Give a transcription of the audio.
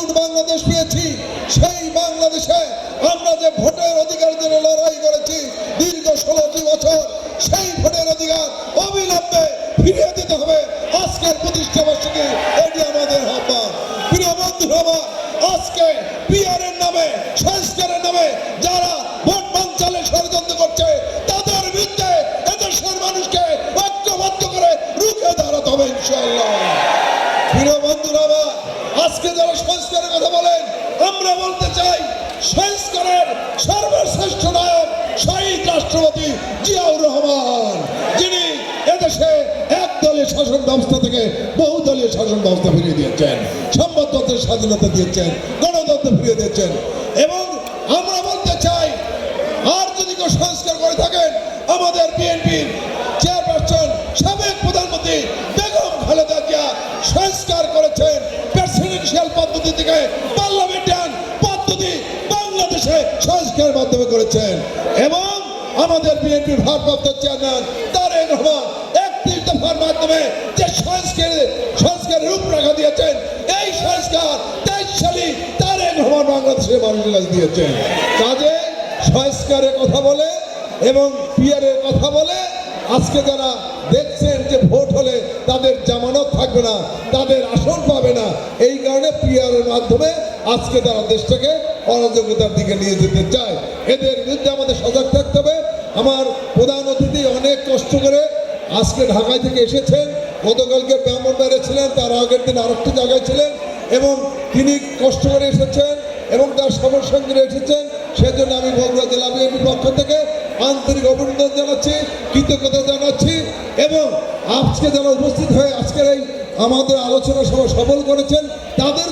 নতুন বাংলাদেশ পেয়েছি। সেই বাংলাদেশে আমরা যে ভোটের অধিকার জন্য লড়াই করেছি দীর্ঘ ষোলোটি বছর সেই ভোটের অধিকার অবিলম্বে ফিরিয়ে দিতে হবে। আজকের প্রতিষ্ঠা বার্ষিকী এটি আমাদের আহ্বান প্রিয় বন্ধুরা আমার, আজকে পিআরের নামে সংস্কারের নামে যারা ভোট বাঞ্চালে ষড়যন্ত্র করছে তাদের বিরুদ্ধে এদেশের মানুষকে ঐক্যবদ্ধ করে রুখে দাঁড়াতে হবে ইনশাআল্লাহ প্রিয় বন্ধুরা আমার, আজকে যারা সংস্কারের কথা বলেন আমরা বলতে চাই সংস্কারের সর্বশ্রেষ্ঠ নায়ক শহীদ রাষ্ট্রপতি জিয়াউর রহমান, যিনি এদেশে একদলীয় শাসন ব্যবস্থা থেকে বহুদলীয় শাসন ব্যবস্থা ফিরিয়ে দিয়েছেন সম্পদতন্ত্রের স্বাধীনতা দিয়েছেন, গণতন্ত্র ফিরিয়ে দিয়েছেন। এবং আমরা বলতে চাই, আর যদি কেউ সংস্কার করে থাকেন, আমাদের বিএনপির চেয়ারপারসন সাবেক প্রধানমন্ত্রী বেগম খালেদা জিয়া সংস্কার করেছেন প্রেসিডেন্সিয়াল পদ্ধতি থেকে বাংলাদেশে সংস্কারের মাধ্যমে করেছেন। এবং আমাদের বিএনপির ভারপ্রাপ্ত চেয়ারম্যান তারেক রহমান একত্রিশ দফার মাধ্যমে যে সংস্কারের সংস্কারের রূপরেখা দিয়েছেন, এই সংস্কার তেইশ সালে তারেক রহমান বাংলাদেশের মানুষের কাছে দিয়েছেন। কাজে সংস্কারের কথা বলে এবং পিয়ারের কথা বলে আজকে যারা দেখছেন যে ভোট হলে তাদের জামানত থাকবে না, তাদের আসন পাবে না, এই কারণে পিয়ারের মাধ্যমে আজকে তারা দেশটাকে অরাজকতার দিকে নিয়ে যেতে চায়, এদের বিরুদ্ধে আমাদের সজাগ থাকতে হবে। আমার প্রধান অতিথি অনেক কষ্ট করে আজকে ঢাকায় থেকে এসেছেন। গতকালকে ব্রাহ্মণবাড়ে ছিলেন, তার আগের দিন আরেকটি জায়গায় ছিলেন এবং তিনি কষ্ট করে এসেছেন এবং তার সবার সঙ্গে এসেছেন। সেজন্য আমি বগুড়া জেলা বিএনপির পক্ষ থেকে আন্তরিক অভিনন্দন জানাচ্ছি, কৃতজ্ঞতা জানাচ্ছি এবং আজকে যারা উপস্থিত হয়ে আজকের এই আমাদের আলোচনা সভা সফল করেছেন, তাদের